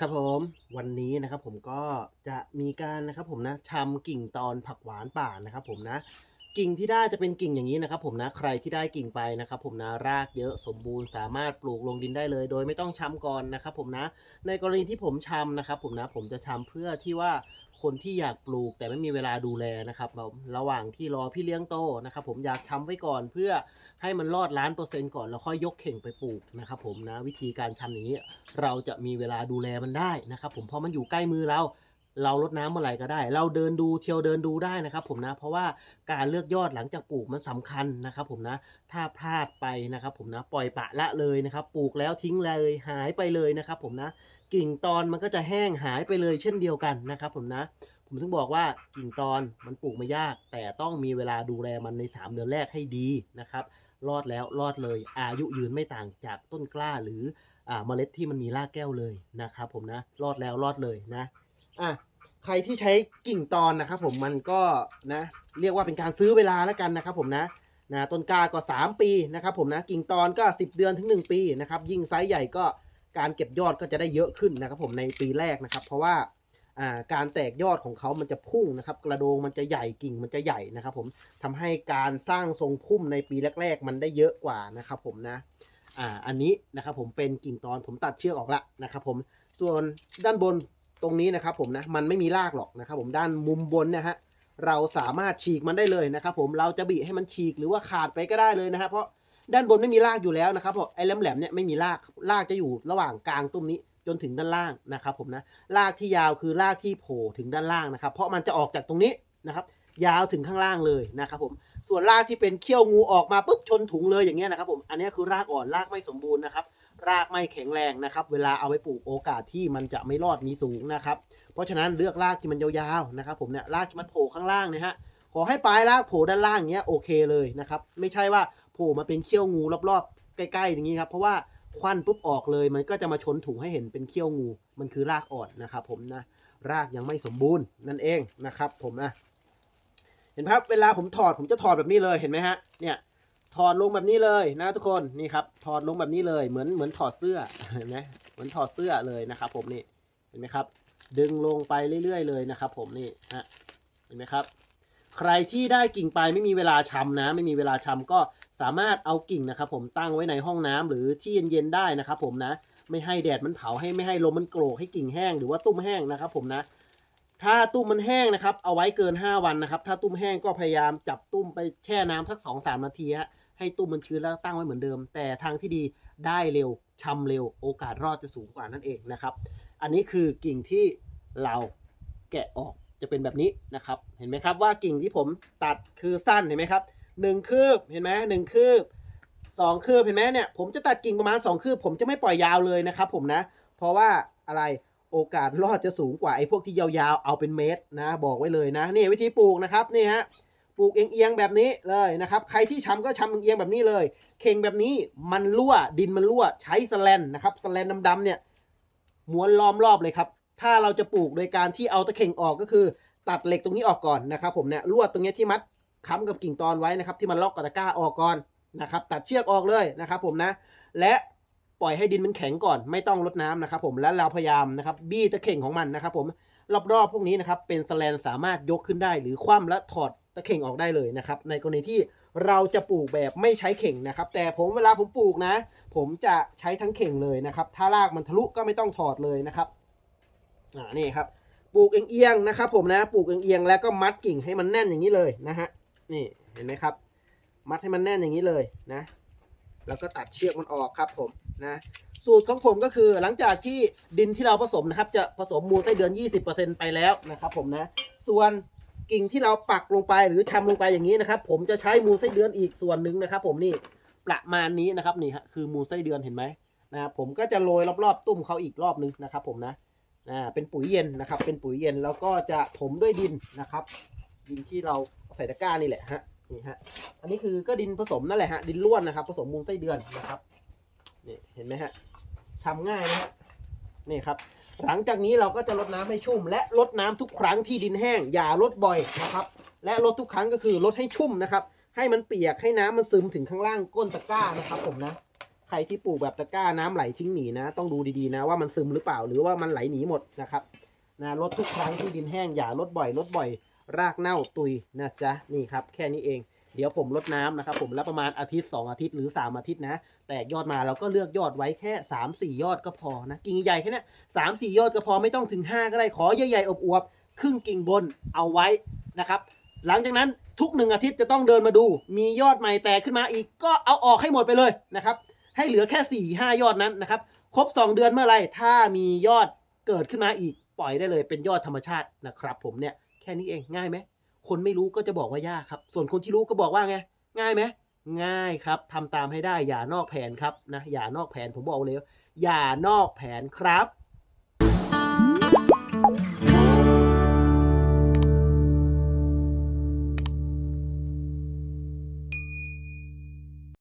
ครับผมวันนี้นะครับผมก็จะมีการนะครับผมนะชำกิ่งตอนผักหวานป่านะครับผมนะ กิ่งที่ได้จะเป็นกิ่งอย่างนี้นะครับผมนะใครที่ได้กิ่งไปนะครับผมนะรากเยอะสมบูรณ์สามารถปลูกลงดินได้เลย โดยไม่ต้องชำก่อนนะครับผมนะในกรณีที่ผมชำนะครับผมนะผมจะชำเพื่อที่ว่าคนที่อยากปลูกแต่ไม่มีเวลาดูแลนะครับระหว่างที่รอพี่เลี้ยงโตนะครับผมอยากชำไว้ก่อนเพื่อให้มันรอดล้านเปอร์เซ็นต์ก่อนแล้วค่อยยกเข่งไปปลูกนะครับผมนะวิธีการชำอย่างนี้ เราจะมีเวลาดูแลมันได้นะครับผมเพราะมันอยู่ใกล้มือเรา เราลดน้ำเมื่อไหร่ก็ได้ เราเดินดูเที่ยวเดินดูได้นะครับ ผมนะ เพราะว่าการเลือกยอดหลังจากปลูกมันสำคัญนะครับ ผมนะ ถ้าพลาดไปนะครับ ผมนะปล่อยปะละเลยนะครับ ปลูกแล้วทิ้งเลยหายไปเลยนะครับ ผมนะ กิ่งตอนมันก็จะแห้งหายไปเลยเช่นเดียวกันนะครับ ผมนะผมถึงบอกว่ากิ่งตอนมันปลูกไม่ยาก แต่ต้องมีเวลาดูแลมันใน 3 เดือนแรกให้ดีนะครับ รอดแล้วรอดเลย อายุยืนไม่ต่างจากต้นกล้าหรืออเมล็ดที่มันมีรากแก้วเลยนะครับ ผมนะรอดแล้วรอดเลยนะ อะใครที่ใช้กิ่งตอนนะครับผมมันก็นะเรียกว่าเป็นการซื้อเวลาแล้วกันนะครับผมนะนะต้นกาก็ 3 ปีนะครับผมนะกิ่งตอนก็ 10 เดือนถึง 1 ปีนะครับยิ่งไซส์ใหญ่ก็การเก็บยอดก็จะได้เยอะขึ้นนะครับผมในปีแรกนะครับ เพราะว่าการแตกยอดของเขามันจะพุ่งนะครับ กระโดงมันจะใหญ่กิ่งมันจะใหญ่นะครับ ผมทำให้การสร้างทรงพุ่มในปีแรก ๆ มันได้เยอะกว่านะครับผมนะอ่าอันนี้นะครับผมเป็นกิ่งตอนผมตัดเชือกออกละนะครับผมส่วนด้านบน ตรงนี้นะครับผมนะมันไม่มีรากหรอกนะครับผมด้านมุมบนนะฮะเราสามารถฉีกมันได้เลยนะครับผมเราจะบีให้มันฉีกหรือว่าขาดไปก็ได้เลยนะครับเพราะด้านบนไม่มีรากอยู่แล้วนะครับเพราะไอ้แหลมๆเนี่ยไม่มีรากรากจะอยู่ระหว่างกลางตุ้มนี้จนถึงด้านล่างนะครับผมนะรากที่ยาวคือรากที่โผล่ถึงด้านล่างนะครับ เพราะมันจะออกจากตรงนี้นะครับ ยาวถึงข้างล่างเลยนะครับผมส่วนรากที่เป็นเขี้ยวงูออกมาปุ๊บชนถุงเลยอย่างเงี้ยนะครับผมอันนี้คือรากอ่อนรากไม่สมบูรณ์นะครับ รากไม่แข็งแรงนะครับ เวลาเอาไปปลูกโอกาสที่มันจะไม่รอดมีสูงนะครับ เพราะฉะนั้นเลือกรากที่มันยาวๆนะครับ ผมเนี่ยรากที่มันโผล่ข้างล่างเนี่ยฮะขอให้ปลายรากโผล่ด้านล่างเงี้ยโอเคเลยนะครับ ไม่ใช่ว่าโผล่มาเป็นเขี้ยวงูรอบๆ ใกล้ๆอย่างนี้ครับเพราะว่าควันปุ๊บออกเลย มันก็จะมาชนถุงให้เห็นเป็นเขี้ยวงู มันคือรากอ่อนนะครับ ผมนะรากยังไม่สมบูรณ์นั่นเองนะครับ ผมนะเห็นไหมครับเวลาผมถอดผมจะถอดแบบนี้เลยเห็นไหมฮะเนี่ย ถอดลงแบบนี้เลยนะทุกคนนี่ครับถอดลงแบบนี้เลยเหมือนเหมือนถอดเสื้อเห็นไหมเหมือนถอดเสื้อเลยนะครับผมนี่เห็นไหมครับ ดึงลงไปเรื่อยๆเลยนะครับ ผมนี่ฮะเห็นไหมครับ ใครที่ได้กิ่งไปไม่มีเวลาชำนะ ไม่มีเวลาชำก็สามารถเอากิ่งนะครับ ผมตั้งไว้ในห้องน้ำหรือที่เย็นๆได้นะครับ ผมนะ ไม่ให้แดดมันเผาให้ไม่ให้ลมมันโกรกให้กิ่งแห้งหรือว่าตุ้มแห้งนะครับ ผมนะ ถ้าตุ้มมันแห้งนะครับ เอาไว้เกิน 5 วันนะครับ ถ้าตุ้มแห้งก็พยายามจับตุ้มไปแช่น้ำสัก2อสนาทีฮะให้ตุ้มมันชื้นแล้วตั้งไว้เหมือนเดิม แต่ทางที่ดีได้เร็วชำเร็วโอกาสรอดจะสูงกว่านั่นเองนะครับ อันนี้คือกิ่งที่เราแกะออกจะเป็นแบบนี้นะครับ เห็นไหมครับว่ากิ่งที่ผมตัดคือสั้นเห็นไหมครับหนึ่งคืบเห็นไหมหนึ่งคืบสองคืบเห็นไหมเนี่ยผมจะตัดกิ่งประมาณสองคืบ ผมจะไม่ปล่อยยาวเลยนะครับ ผมนะ เพราะว่าอะไร โอกาสรอดจะสูงกว่าไอ้พวกที่ยาวๆ เอาเป็นเมตรนะ บอกไว้เลยนะ นี่วิธีปลูกนะครับนี่ฮะปลูกเอียงๆแบบนี้เลยนะครับ ใครที่ช้ำก็ช้ำเอียงๆแบบนี้เลย เข่งแบบนี้มันรั่วดินมันรั่วใช้สแลนนะครับสแลนดำๆเนี่ยม้วนล้อมรอบเลยครับ ถ้าเราจะปลูกโดยการที่เอาตะเข่งออกก็คือ ตัดเหล็กตรงนี้ออกก่อนนะครับ ผมเนี่ยลวดตรงนี้ที่มัดค้ำกับกิ่งตอนไว้นะครับ ที่มันล็อกกับตะกร้าออกก่อนนะครับ ตัดเชือกออกเลยนะครับ ผมนะ และ ปล่อยให้ดินมันแข็งก่อนไม่ต้องรดน้ำนะครับผมแล้วเราพยายามนะครับบี้ตะเข่งของมันนะครับผมรอบๆพวกนี้นะครับเป็นสแลนสามารถยกขึ้นได้ หรือคว่ำและถอดตะเข่งออกได้เลยนะครับในกรณีที่เราจะปลูกแบบไม่ใช้เข่งนะครับ แต่ผมเวลาผมปลูกนะ ผมจะใช้ทั้งเข่งเลยนะครับ ถ้ารากมันทะลุก็ไม่ต้องถอดเลยนะครับอ่านี่ครับปลูกเอียงๆนะครับผมนะปลูกเอียงๆแล้วก็มัดกิ่งให้มันแน่นอย่างนี้เลยนะฮะนี่เห็นไหมครับ มัดให้มันแน่นอย่างนี้เลยนะ แล้วก็ตัดเชือกมันออกครับผมนะสูตรของผมก็คือหลังจากที่ดินที่เราผสมนะครับจะผสมมูลไส้เดือน 20%ไปแล้วนะครับผมนะส่วนกิ่งที่เราปักลงไปหรือชำลงไปอย่างนี้นะครับ ผมจะใช้มูลไส้เดือนอีกส่วนหนึ่งนะครับ ผมนี่ประมาณนี้นะครับนี่ฮะคือมูลไส้เดือนเห็นไหมนะผมก็จะโรยรอบๆ ตุ้มเขาอีกรอบนึงนะครับ ผมนะอ่าเป็นปุ๋ยเย็นนะครับ เป็นปุ๋ยเย็นแล้วก็จะถมด้วยดินนะครับ ดินที่เราใส่ตะกร้านี่แหละฮะ นี่ฮะ อันนี้คือก็ดินผสมนั่นแหละฮะ ดินล้วนนะครับ ผสมมูลไส้เดือนนะครับนี่เห็นไหมฮะชำง่ายนะฮะนี่ครับ หลังจากนี้เราก็จะลดน้ำให้ชุ่ม และลดน้ำทุกครั้งที่ดินแห้ง อย่าลดบ่อยนะครับ และลดทุกครั้งก็คือลดให้ชุ่มนะครับ ให้มันเปียกให้น้ำมันซึมถึงข้างล่างก้นตะกร้านะครับผมนะใครที่ปลูกแบบตะกร้าน้ำไหลทิ้งหนีนะ ต้องดูดีๆนะว่ามันซึมหรือเปล่าหรือว่ามันไหลหนีหมดนะครับนะลดทุกครั้งที่ดินแห้งอย่าลดบ่อยลดบ่อย รากเน่าตุยนะจ๊ะนี่ครับแค่นี้เองเดี๋ยวผมลดน้ำนะครับผมแล้วประมาณอาทิตย์ 2 อาทิตย์หรือ 3 อาทิตย์นะ แตกยอดมาเราก็เลือกยอดไว้แค่ 3 4 ยอดก็พอนะ กิ่งใหญ่แค่นี้สามสี่ยอดก็พอไม่ต้องถึง 5 ก็ได้ขอใหญ่ๆอบอวบครึ่งกิ่งบนเอาไว้นะครับ หลังจากนั้นทุกหนึ่งอาทิตย์จะต้องเดินมาดู มียอดใหม่แตกขึ้นมาอีกก็เอาออกให้หมดไปเลยนะครับ ให้เหลือแค่4ี่ห้ายอดนั้นนะครับครบ 2 เดือนเมื่อไหรถ้ามียอดเกิดขึ้นมาอีกปล่อยได้เลยเป็นยอดธรรมชาตินะครับ ผมเนี่ย ค่นี้เองง่ายไหมคนไม่รู้ก็จะบอกว่ายากครับ ส่วนคนที่รู้ก็บอกว่าไงง่ายไหมง่ายครับทำตามให้ได้อย่านอกแผนครับนะอย่านอกแผนผมบอกเลยว่าอย่านอกแผนครับ